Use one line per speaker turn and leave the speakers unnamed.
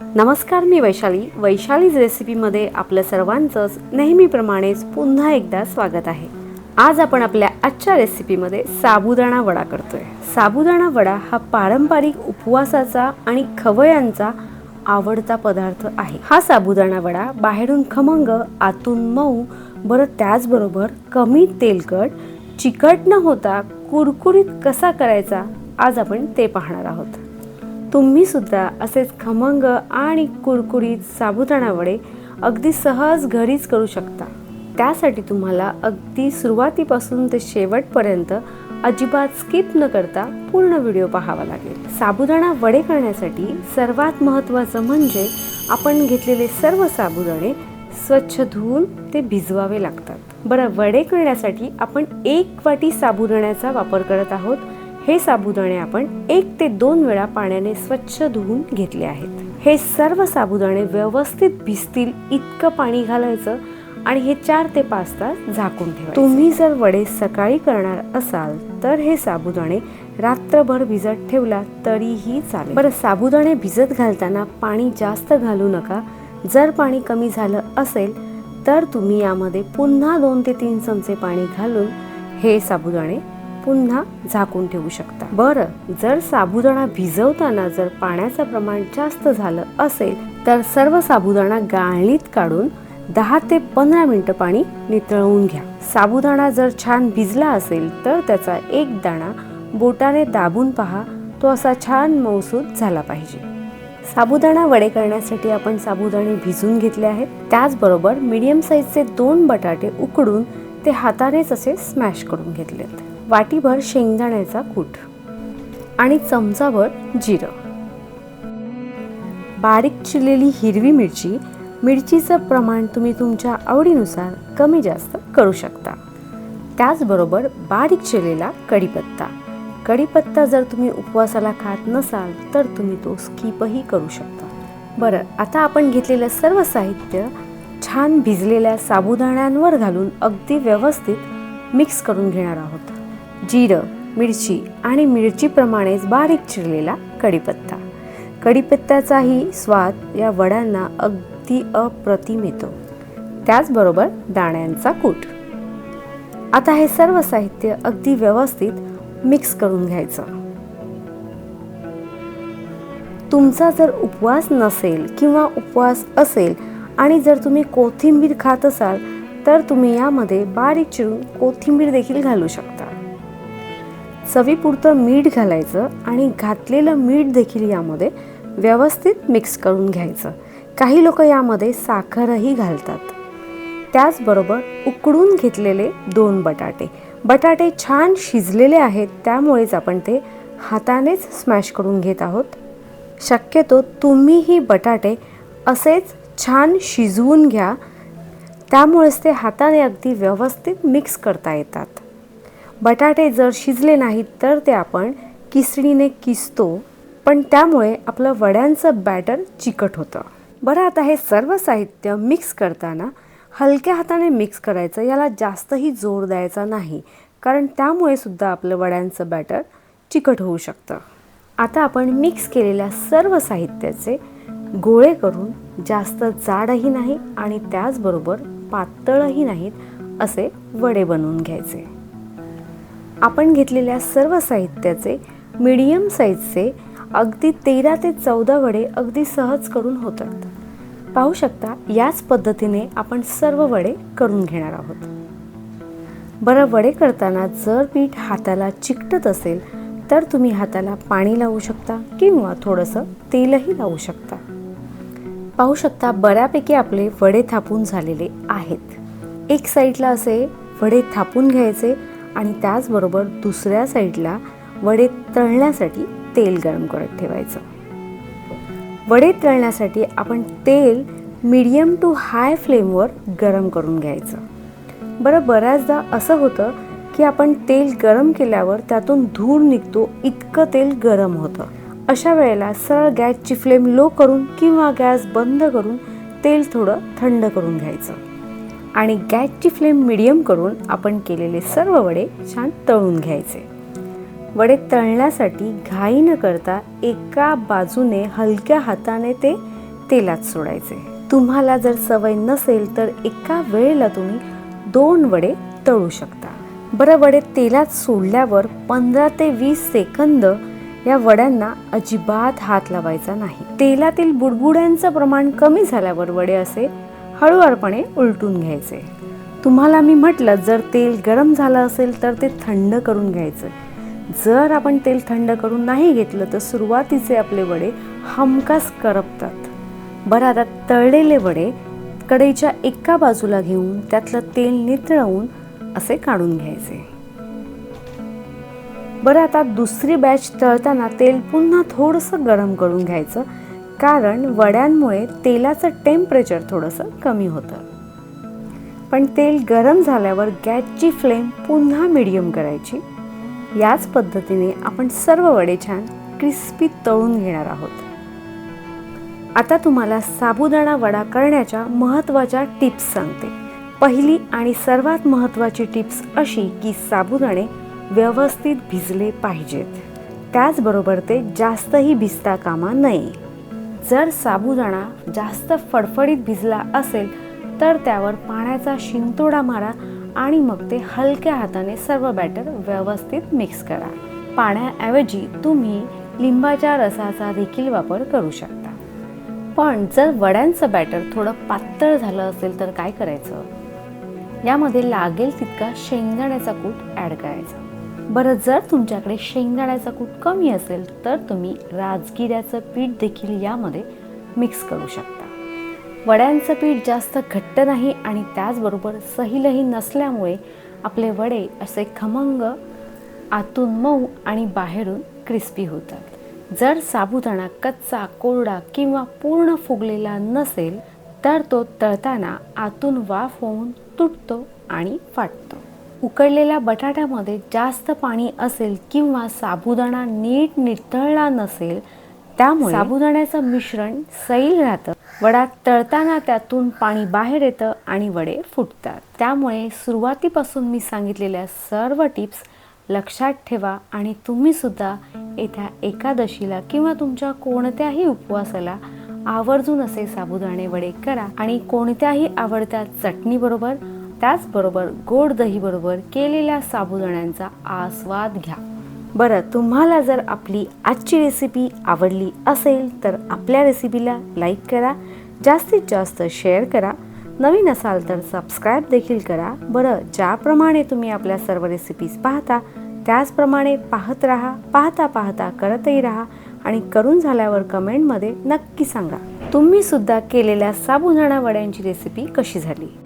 नमस्कार मी वैशाली. वैशालीज रेसिपीमध्ये आपलं सर्वांचंच नेहमीप्रमाणेच पुन्हा एकदा स्वागत आहे. आज आपण आपल्या आजच्या रेसिपीमध्ये साबुदाणा वडा करतोय. साबुदाणा वडा हा पारंपरिक उपवासाचा आणि खवयांचा आवडता पदार्थ आहे. हा साबुदाणा वडा बाहेरून खमंग आतून मऊ बरं त्याचबरोबर कमी तेलकट चिकट न होता कुरकुरीत कसा करायचा आज आपण ते पाहणार आहोत. तुम्ही सुद्धा असेच खमंग आणि कुरकुरीत साबुदाणा वडे अगदी सहज घरीच करू शकता. त्यासाठी तुम्हाला अगदी सुरुवातीपासून ते शेवटपर्यंत अजिबात स्किप न करता पूर्ण व्हिडिओ पाहावा लागेल. साबुदाणा वडे करण्यासाठी सर्वात महत्त्वाचं म्हणजे आपण घेतलेले सर्व साबुदाणे स्वच्छ धुवून ते भिजवावे लागतात. बरं वडे करण्यासाठी आपण एक वाटी साबुदाण्याचा वापर करत आहोत. हे साबुदाणे आपण एक ते दोन वेळा पाण्याने स्वच्छ धुवून घेतले आहेत. हे सर्व साबुदाणे व्यवस्थित भिजतील इतकं पाणी घालायचं आणि हे चार ते पाच तास झाकून ठेवा तुम्ही जर वडे सकाळी करणार असाल तर हे साबुदाणे रात्रभर भिजत ठेवला तरीही चालेल. बरं साबुदाणे भिजत घालताना पाणी जास्त घालू नका. जर पाणी कमी झालं असेल तर तुम्ही यामध्ये पुन्हा दोन ते तीन चमचे पाणी घालून हे साबुदाणे पुन्हा झाकून ठेवू शकता. बरं जर साबुदाणा भिजवताना जर पाण्याचं प्रमाण जास्त झालं असेल तर सर्व साबुदाणा गाळणीत काढून दहा ते पंधरा मिनिटं पाणी नितळवून घ्या. साबुदाणा जर छान भिजला असेल तर त्याचा एक दाणा बोटाने दाबून पहा तो असा छान मौसूद झाला पाहिजे. साबुदाणा वडे करण्यासाठी आपण साबुदाणे भिजून घेतले आहेत. त्याचबरोबर मीडियम साईजचे दोन बटाटे उकडून ते हातानेच असे स्मॅश करून घेतलेत. वाटीभर शेंगदाण्याचा कूट आणि चमचाभर जिरं. बारीक चिरलेली हिरवी मिरची मिरचीचं प्रमाण तुम्ही तुमच्या आवडीनुसार कमी जास्त करू शकता. त्याचबरोबर बारीक चिरलेला कढीपत्ता. कढीपत्ता जर तुम्ही उपवासाला खात नसाल तर तुम्ही तो स्किपही करू शकता. बरं आता आपण घेतलेलं सर्व साहित्य छान भिजलेल्या साबुदाण्यांवर घालून अगदी व्यवस्थित मिक्स करून घेणार आहोत. जिरं मिरची आणि मिरचीप्रमाणेच बारीक चिरलेला कढीपत्ता. कढीपत्त्याचाही स्वाद या वड्यांना अगदी अप्रतिम येतो त्याचबरोबर दाण्यांचा कूट. आता हे सर्व साहित्य अगदी व्यवस्थित मिक्स करून घ्यायचं. तुमचा जर उपवास नसेल किंवा उपवास असेल आणि जर तुम्ही कोथिंबीर खात असाल तर तुम्ही यामध्ये बारीक चिरून कोथिंबीर देखील घालू शकता. चवीपुरतं मीठ घालायचं आणि घातलेलं मीठ देखील यामध्ये व्यवस्थित मिक्स करून घ्यायचं. काही लोक यामध्ये साखरही घालतात. त्याचबरोबर उकडून घेतलेले दोन बटाटे. बटाटे छान शिजलेले आहेत त्यामुळेच आपण ते हातानेच स्मॅश करून घेत आहोत. शक्यतो तुम्हीही बटाटे असेच छान शिजवून घ्या. त्यामुळेच ते हाताने अगदी व्यवस्थित मिक्स करता येतात. बटाटे जर शिजले नाहीत तर ते आपण किसणीने किसतो पण त्यामुळे आपलं वड्यांचं बॅटर चिकट होतं. बरं आता हे सर्व साहित्य मिक्स करताना हलक्या हाताने मिक्स करायचं याला जास्तही जोर द्यायचा नाही कारण त्यामुळे सुद्धा आपलं वड्यांचं बॅटर चिकट होऊ शकतं. आता आपण मिक्स केलेल्या सर्व साहित्याचे गोळे करून जास्त जाडही नाही आणि त्याचबरोबर पातळही नाहीत असे वडे बनवून घ्यायचे. आपण घेतलेल्या सर्व साहित्याचे मीडियम साईजचे अगदी तेरा ते चौदा वडे अगदी सहज करून होतात. पाहू शकता याच पद्धतीने आपण सर्व वडे करून घेणार आहोत. बरं वडे करताना जर पीठ हाताला चिकटत असेल तर तुम्ही हाताला पाणी लावू शकता किंवा थोडंसं तेलही लावू शकता. पाहू शकता बऱ्यापैकी आपले वडे थापून झालेले आहेत. एक साईडला असे वडे थापून घ्यायचे आणि त्याचबरोबर दुसऱ्या साईडला वडे तळण्यासाठी तेल गरम करत ठेवायचं. वडे तळण्यासाठी आपण तेल मीडियम टू हाय फ्लेमवर गरम करून घ्यायचं. बरं बऱ्याचदा असं होतं की आपण तेल गरम केल्यावर त्यातून धूर निघतो इतकं तेल गरम होतं. अशा वेळेला सरळ गॅसची फ्लेम लो करून किंवा गॅस बंद करून तेल थोडं थंड करून घ्यायचं. आणि गॅसची फ्लेम मिडियम करून आपण केलेले सर्व वडे छान तळून घ्यायचे. वडे तळण्यासाठी घाई न करता एका बाजूने हलक्या हाताने ते तेलात सोडायचे. तुम्हाला जर सवय नसेल तर एका वेळेला तुम्ही दोन वडे तळू शकता. बरं वडे तेलात सोडल्यावर पंधरा ते वीस सेकंद या वड्यांना अजिबात हात लावायचा नाही. तेलातील बुडबुड्यांचं प्रमाण कमी झाल्यावर वडे असे हळूवारपणे उलटून घ्यायचे. तुम्हाला मी म्हटलं जर तेल गरम झालं असेल तर ते थंड करून घ्यायचं. जर आपण तेल थंड करून नाही घेतलं तर सुरुवातीचे आपले वडे हमखास करपतात. बरं आता तळलेले वडे कढईच्या एका बाजूला घेऊन त्यातलं तेल नितळवून असे काढून घ्यायचे. बरं आता दुसरी बॅच तळताना तेल पुन्हा थोडंसं गरम करून घ्यायचं. कारण वड्यांमुळे तेलाचं टेम्परेचर थोडंसं कमी होतं. पण तेल गरम झाल्यावर गॅसची फ्लेम पुन्हा मिडियम करायची. याच पद्धतीने आपण सर्व वडे छान क्रिस्पी तळून घेणार आहोत. आता तुम्हाला साबुदाणा वडा करण्याच्या महत्त्वाच्या टिप्स सांगते. पहिली आणि सर्वात महत्त्वाची टिप्स अशी की साबुदाणे व्यवस्थित भिजले पाहिजेत. त्याचबरोबर ते जास्तही भिजता कामा नये. जर साबुदाणा जास्त फडफडीत भिजला असेल तर त्यावर पाण्याचा शिंतोडा मारा आणि मग ते हलक्या हाताने सर्व बॅटर व्यवस्थित मिक्स करा. पाण्याऐवजी तुम्ही लिंबाच्या रसाचा देखील वापर करू शकता. पण जर वड्यांचं बॅटर थोडं पातळ झालं असेल तर काय करायचं? यामध्ये लागेल तितका शेंगदाण्याचा कूट ॲड करायचा. बरं जर तुमच्याकडे शेंगदाण्याचा कूट कमी असेल तर तुम्ही राजगिऱ्याचं पीठ देखील यामध्ये मिक्स करू शकता. वड्यांचं पीठ जास्त घट्ट नाही आणि त्याचबरोबर सहिलही नसल्यामुळे आपले वडे असे खमंग आतून मऊ आणि बाहेरून क्रिस्पी होतात. जर साबुदाणा कच्चा कोरडा किंवा पूर्ण फुगलेला नसेल तर तो तळताना आतून वाफ होऊन तुटतो आणि फाटतो. उकडलेल्या बटाट्यामध्ये जास्त पाणी असेल किंवा साबुदाणा नीट नितळला नसेल त्यामुळे साबुदाण्याचं मिश्रण सैल राहतं. वडा तळताना त्यातून पाणी बाहेर येतं आणि वडे फुटतात. त्यामुळे सुरुवातीपासून मी सांगितलेल्या सर्व टिप्स लक्षात ठेवा आणि तुम्ही सुद्धा येत्या एकादशीला किंवा तुमच्या कोणत्याही उपवासाला आवर्जून असे साबुदाणे वडे करा. आणि कोणत्याही आवडत्या चटणीबरोबर त्याचबरोबर गोड दहीबरोबर केलेल्या साबुदाण्यांचा आस्वाद घ्या. बरं तुम्हाला जर आपली आजची रेसिपी आवडली असेल तर आपल्या रेसिपीला लाईक करा जास्तीत जास्त शेअर करा. नवीन असाल तर सबस्क्राईब देखील करा. बरं ज्याप्रमाणे तुम्ही आपल्या सर्व रेसिपीज पाहता त्याचप्रमाणे पाहत राहा पाहता पाहता करतही राहा आणि करून झाल्यावर कमेंटमध्ये नक्की सांगा. तुम्ही सुद्धा केलेल्या साबुदाणा वड्यांची रेसिपी कशी झाली?